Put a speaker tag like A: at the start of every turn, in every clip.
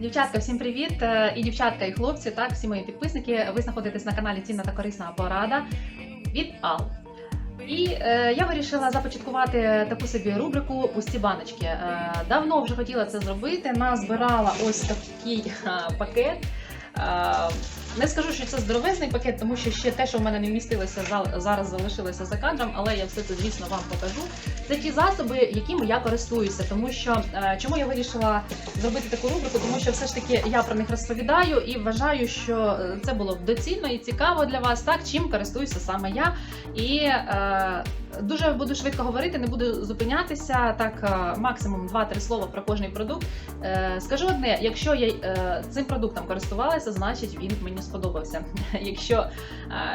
A: Дівчатка, всім привіт! Е, І дівчатка, і хлопці, так, всі мої підписники. Ви знаходитесь на каналі Цінна та корисна порада від Ал. І е, я вирішила започаткувати таку собі рубрику Пусті баночки. Е, давно вже хотіла це зробити. Назбирала ось такий е, пакет. Е, не скажу, що це здоровезний пакет, тому що ще те, що в мене не вмістилося, зараз залишилося за кадром, але я все це, звісно, вам покажу. Це ті засоби, якими я користуюся, тому що е, чому я вирішила зробити таку рубрику, тому що все ж таки я про них розповідаю і вважаю, що е, це було б доцільно і цікаво для вас, так чим користуюся саме я. І е, дуже буду швидко говорити, не буду зупинятися. Так, е, максимум 2-3 слова про кожний продукт. Е, скажу одне: якщо я е, цим продуктом користувалася, значить він мені сподобався. Якщо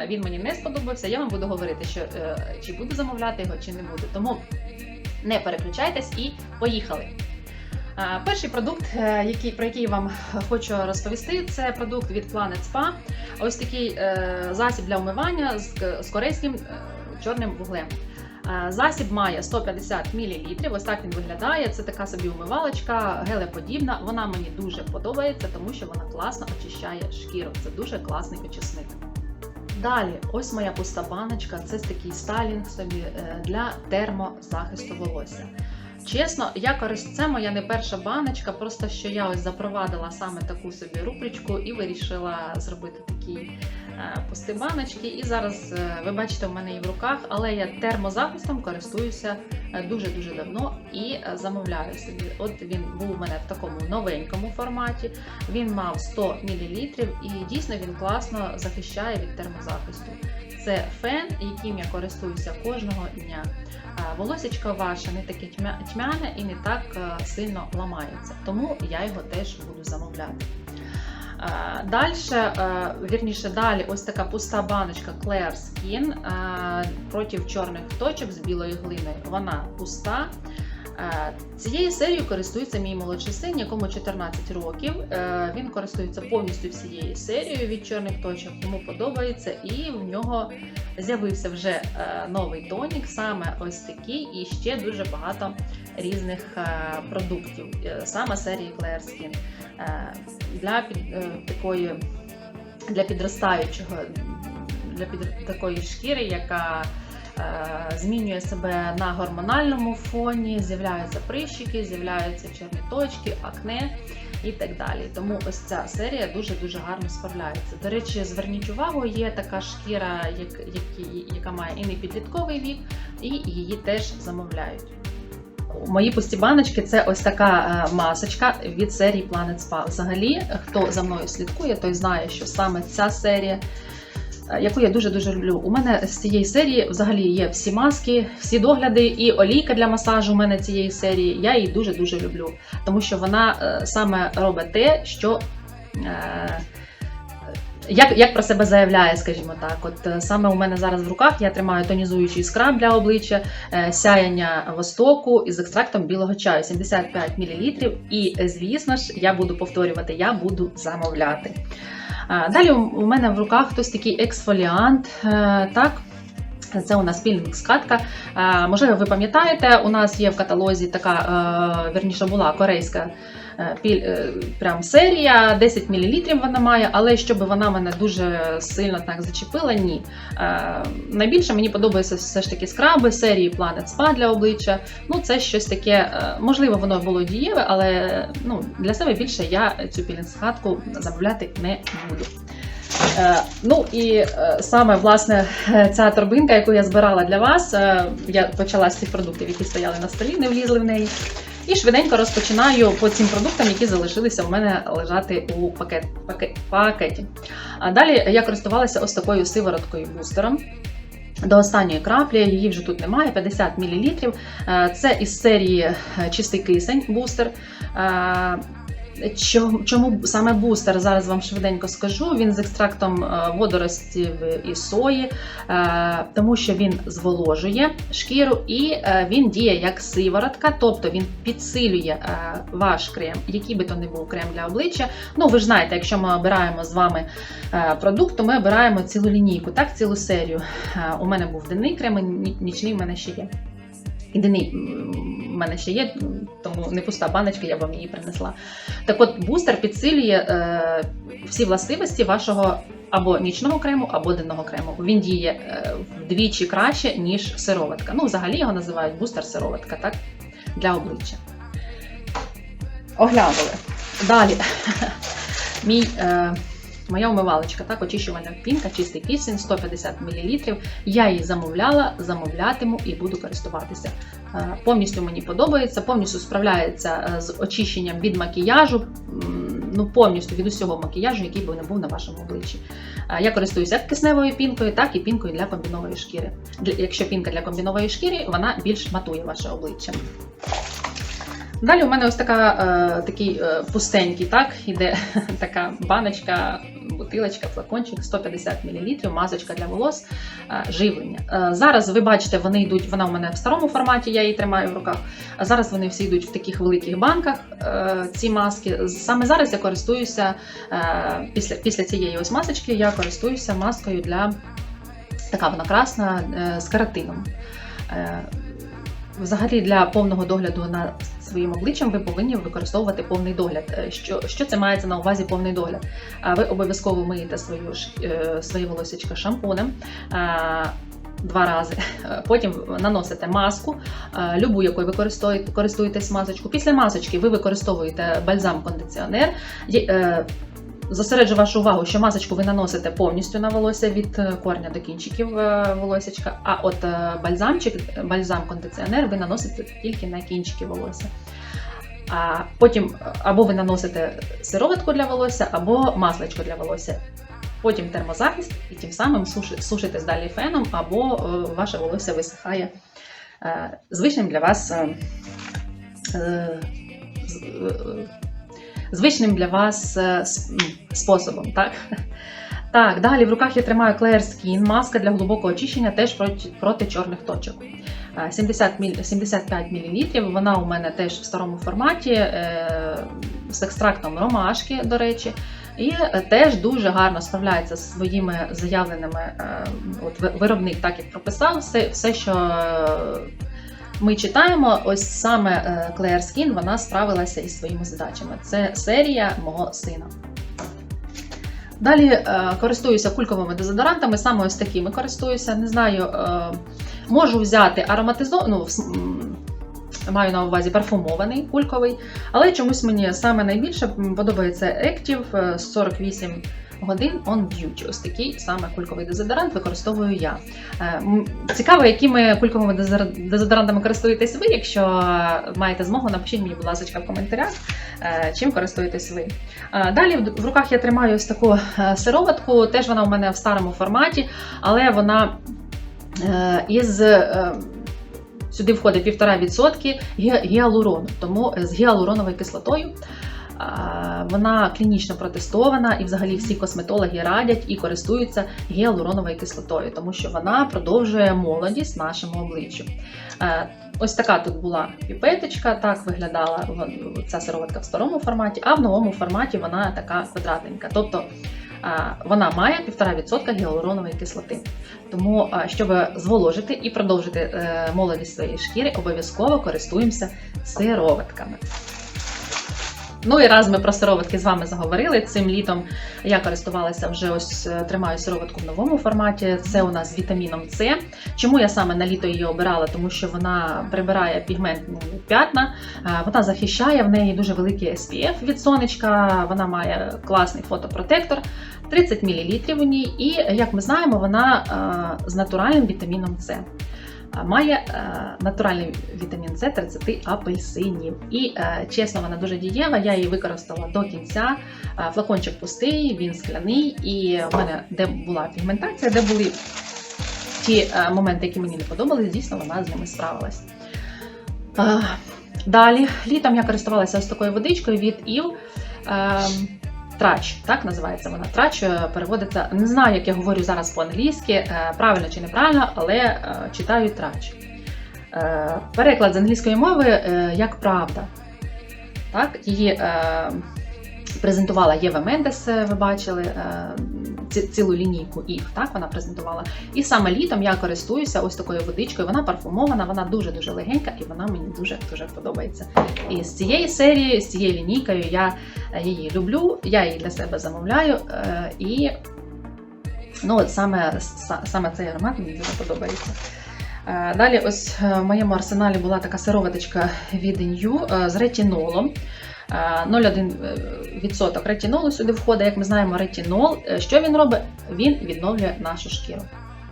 A: він мені не сподобався, я вам буду говорити, що чи буду замовляти його, чи не буду. Тому не переключайтесь і поїхали. Перший продукт, який, про який я вам хочу розповісти, це продукт від Planet Spa. Ось такий засіб для вмивання з, корейським чорним вуглем. Е, Засіб має 150 мл, ось так він виглядає. Це така собі умивалочка, гелеподібна. Вона мені дуже подобається, тому що вона класно очищає шкіру. Це дуже класний очисник. Далі, ось моя пуста баночка. Це такий стайлінг собі е, для термозахисту волосся. Чесно, я корист... це моя не перша баночка, просто що я ось запровадила саме таку собі рубричку і вирішила зробити такі е, пусті баночки. І зараз е, ви бачите, в мене її в руках, але я термозахистом користуюся е, дуже-дуже давно і замовляю собі. От він був у мене в такому новенькому форматі. Він мав 100 мл і дійсно він класно захищає від термозахисту. Це фен, яким я користуюся кожного дня. Волосечко ваше не таке тьмяне і не так е, сильно ламається, тому я його теж буду замовляти. Далі, вірніше, далі, ось така пуста баночка Claire Skin е, проти чорних точок з білою глиною. Вона пуста. Е, Цією серією користується мій молодший син, якому 14 років. Е, Він користується повністю всією серією від чорних точок, йому подобається, і в нього з'явився вже е, новий тонік, саме ось такий, і ще дуже багато різних продуктів, саме серії Claire Skin. Для такої для підростаючого, для під, такої шкіри, яка змінює себе на гормональному фоні, з'являються прищики, з'являються чорні точки, акне і так далі. Тому ось ця серія дуже-дуже гарно справляється. До речі, зверніть увагу, є така шкіра, яка має і не підлітковий вік, і її теж замовляють. Мої пусті баночки це ось така е, масочка від серії Planet Spa. Взагалі, хто за мною слідкує, той знає, що саме ця серія, е, яку я дуже дуже люблю. У мене з цієї серії взагалі є всі маски, всі догляди і олійка для масажу. У мене цієї серії. Я її дуже дуже люблю, тому що вона е, саме робить те, що. е, Як, як про себе заявляє, скажімо так, от е, саме у мене зараз в руках я тримаю тонізуючий скраб для обличчя, е, сяяння востоку із екстрактом білого чаю 75 мл. І, е, звісно ж, я буду повторювати, я буду замовляти. Далі у мене в руках хтось такий ексфоліант. е, Так. Це у нас пілінг скатка. Е, Можливо, ви пам'ятаєте, у нас є в каталозі така, е, верніше була корейська прям серія, 10 мл вона має, але щоб вона мене дуже сильно так зачепила, ні. Е, Найбільше мені подобаються все ж таки скраби серії Planet Spa для обличчя. Ну, це щось таке, е, можливо, воно було дієве, але ну, для себе більше я цю пілінг-скатку замовляти не буду. Е, ну і е, саме власне е, ця торбинка, яку я збирала для вас, е, я почала з цих продуктів, які стояли на столі, не влізли в неї. І швиденько розпочинаю по цим продуктам, які залишилися в мене лежати у пакет, пакет, пакеті. А далі я користувалася ось такою сивороткою бустером. До останньої краплі, її вже тут немає, 50 мл. Е, Це із серії е, чистий кисень бустер. Чому, саме бустер? Зараз вам швиденько скажу. Він з екстрактом е, водоростів і сої, е, тому що він зволожує шкіру і е, він діє як сиворотка, тобто він підсилює ваш крем, який би то не був крем для обличчя. Ну, ви ж знаєте, якщо ми обираємо з вами продукт, то ми обираємо цілу лінійку, так, цілу серію. У мене був денний крем, нічний в мене ще є. Єдиний в мене ще є, тому не пуста баночка, я вам її принесла. Так от, бустер підсилює е, всі властивості вашого або нічного крему, або денного крему. Він діє е, вдвічі краще, ніж сироватка. Ну, взагалі його називають бустер сироватка, так? Для обличчя. Оглянули. Далі. Мій, е, моя умивалочка, так, очищувальна пінка, чистий кисень, 150 мл. Я її замовляла, замовлятиму і буду користуватися. Е, повністю мені подобається, повністю справляється е, з очищенням від макіяжу, ну повністю від усього макіяжу, який би не був на вашому обличчі. Е, Я користуюся як кисневою пінкою, так і пінкою для комбінової шкіри. Якщо пінка для комбінової шкіри, вона більш матує ваше обличчя. Далі у мене ось така, такий пустенький, так, іде така баночка, бутилочка, флакончик, 150 мл, масочка для волос, е, живлення. Е, зараз ви бачите, вони йдуть, вона у мене в старому форматі, я її тримаю в руках. А зараз вони всі йдуть в таких великих банках, е, ці маски. Саме зараз я користуюся після, після цієї ось масочки, я користуюся маскою для така вона красна з каротином. Е, Взагалі для повного догляду на своїм обличчям ви повинні використовувати повний догляд. Е, Що, що це мається на увазі повний догляд? А Ви обов'язково миєте свою, е, своє волосечко шампунем. Два рази, Е, потім наносите маску, любу, якою ви користуєтесь масочку. Після масочки ви використовуєте бальзам-кондиціонер. Зосереджу вашу увагу, що масочку ви наносите повністю на волосся від е, корня до кінчиків е, волосячка, а от е, бальзамчик, бальзам-кондиціонер ви наносите тільки на кінчики волосся. А потім або ви наносите сироватку для волосся, або масличко для волосся. Потім термозахист, і тим самим суши- сушитесь далі феном, або ваше волосся висихає звичним для вас звичним для вас е, м, способом. Так? так, далі в руках я тримаю Claire Skin, маска для глибокого очищення теж проти, проти чорних точок. Е, 70 міль- 75 мл. Вона у мене теж в старому форматі е, з екстрактом ромашки, до речі. І е, теж дуже гарно справляється зі своїми заявленими. е, От виробник так як прописав, все, все що е, ми читаємо, ось саме е, Claire Skin, вона справилася із своїми задачами. Це серія мого сина. Далі е, користуюся кульковими дезодорантами, саме ось такими користуюся. Не знаю, е, можу взяти ароматизований, ну, маю на увазі парфумований кульковий, але чомусь мені саме найбільше подобається Active е, 48 годин on Beauty. Ось такий саме кульковий дезодорант використовую я. Е, Цікаво, якими кульковими дезодорантами користуєтесь ви. Якщо маєте змогу, напишіть мені, будь ласка, в коментарях, е, чим користуєтесь ви. Е, Далі в руках я тримаю ось таку сироватку, теж вона у мене в старому форматі, але вона із. Сюди входить 1,5% ге- гіалурону, тому з гіалуроновою кислотою. Вона клінічно протестована, і взагалі всі косметологи радять і користуються гіалуроновою кислотою, тому що вона продовжує молодість нашому обличчю. Е, Ось така тут була піпеточка, так виглядала ця сироватка в старому форматі, а в новому форматі вона така квадратненька. Тобто вона має 1,5% гіалуронової кислоти. Тому, щоб зволожити і продовжити е, молодість своєї шкіри, обов'язково користуємося сироватками. Ну і раз ми про сироватки з вами заговорили. Цим літом я користувалася вже ось е, тримаю сироватку в новому форматі. Це у нас з вітаміном С. Чому я саме на літо її обирала? Тому що вона прибирає пігментні п'ятна, е, вона захищає в неї дуже великий SPF від сонечка. Вона має класний фотопротектор, 30 мл у ній, і як ми знаємо, вона е, з натуральним вітаміном С. Має е, натуральний вітамін С 30 апельсинів. І е, чесно, вона дуже дієва. Я її використала до кінця. Е, флакончик пустий, він скляний, і в мене де була пігментація, де були ті моменти, які мені не подобались, дійсно вона з ними справилась. Далі, літом я користувалася ось такою водичкою від Ів. Трач, так називається вона. Трач е, переводиться. Не знаю, як я говорю зараз по-англійськи, е, правильно чи неправильно, але е, читаю трач. Переклад з англійської мови як правда. Так, її презентувала Єва Мендес, ви бачили. Ці- цілу лінійку їх. Так вона презентувала. І саме літом я користуюся ось такою водичкою. Вона парфумована, вона дуже дуже легенька, і вона мені дуже дуже подобається. І з цієї серії, з цією лінійкою я е, її люблю, я її для себе замовляю. е, І ну, от саме, саме цей аромат мені дуже подобається. Е, Далі, ось в моєму арсеналі була така сироваточка від е, з ретінолом. Е, 0,1% ретінолу сюди входить, як ми знаємо, ретінол. Е, Що він робить? Він відновлює нашу шкіру.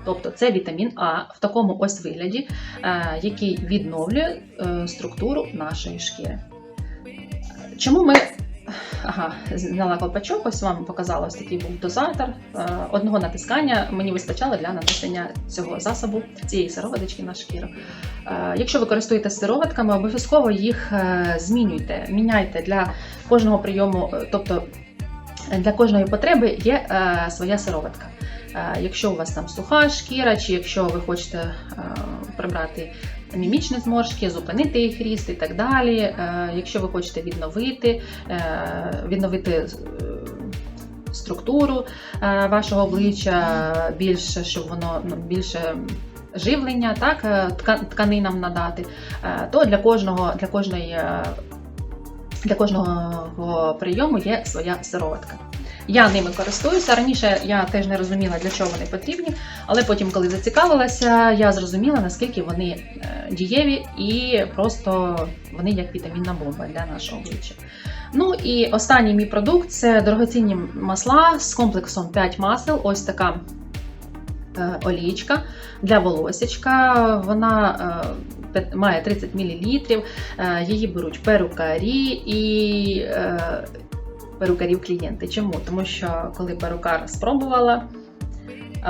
A: Тобто це вітамін А в такому ось вигляді, е, який відновлює е, структуру нашої шкіри. Чому ми. Ага, зняла колпачок, ось вам показала такий був дозатор. Е, Одного натискання мені вистачало для нанесення цього засобу, цієї сироваточки на шкіру. Е, Якщо ви користуєтесь сироватками, обов'язково їх е, змінюйте, міняйте для кожного прийому, тобто для кожної потреби є своя сироватка. Якщо у вас там суха шкіра, чи якщо ви хочете прибрати мімічні зморшки, зупинити їх ріст і так далі. Е, Якщо ви хочете відновити, е, відновити е, структуру вашого обличчя, більше, щоб воно ну, більше живлення, так, тка- тканинам надати, то для кожного, для кожної. Для кожного прийому є своя сироватка. Я ними користуюся. Раніше я теж не розуміла, для чого вони потрібні, але потім, коли зацікавилася, я зрозуміла, наскільки вони е, дієві і просто вони як вітамінна бомба для нашого обличчя. Ну і останній мій продукт це дорогоцінні масла з комплексом 5 масел. Ось така е, олійка для волосечка. Вона е, має 30 мл. Її беруть перукарі і перукарів клієнти. Чому? Тому що коли перукар спробувала.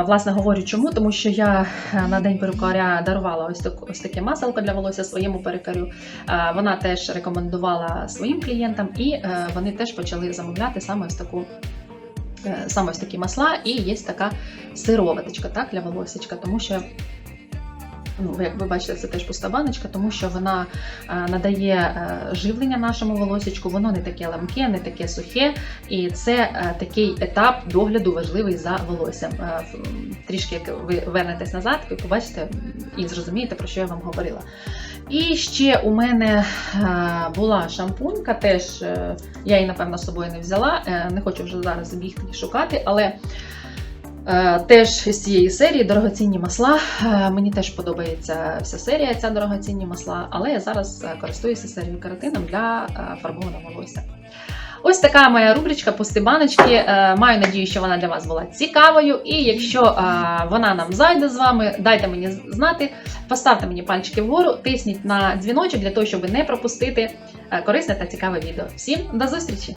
A: Власне говорю, чому? Тому що я е, на день перукаря дарувала ось, так, ось таке маселко для волосся своєму перукарю. Е, Вона теж рекомендувала своїм клієнтам, і е, вони теж почали замовляти саме ось таку. Саме ось такі масла, і є така сироваточка так, для волосечка, тому що, ну, як ви бачите, це теж пуста баночка, тому що вона е, надає е, живлення нашому волосечку, воно не таке ламке, не таке сухе, і це е, такий етап догляду важливий за волоссям. Трішки як ви вернетесь назад, ви побачите і зрозумієте, про що я вам говорила. І ще у мене була шампунька, теж я її, напевно, з собою не взяла. Не хочу вже зараз бігти і шукати, але теж з цієї серії дорогоцінні масла. Е, Мені теж подобається вся серія, ця дорогоцінні масла, але я зараз е, користуюся серією каротином для е, фарбованого волосся. Ось така моя рубричка пусти баночки. Е, Маю надію, що вона для вас була цікавою. І якщо е, вона нам зайде з вами, дайте мені знати, поставте мені пальчики вгору, тисніть на дзвіночок для того, щоб не пропустити е, корисне та цікаве відео. Всім до зустрічі!